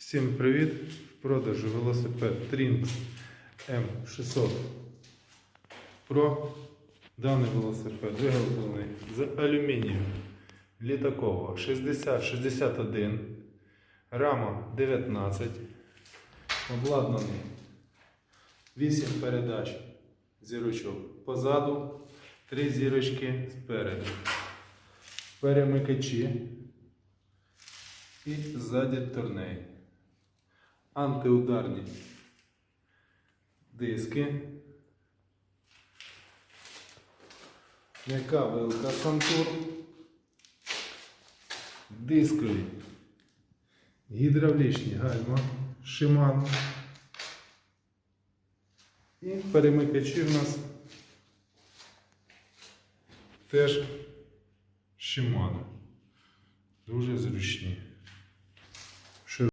Всім привіт! В продажу велосипед Trinx M600 Pro. Даний велосипед виготовлений з алюмінію літакового 60-61, рама 19, обладнаний 8 передач зірочок позаду, 3 зірочки спереду, перемикачі і ззаді турней. Антиударні диски. М'яка вилка Сантур. Дискові. Гідравлічні гальма Shimano. І перемикачі в нас теж Shimano. Дуже зручні.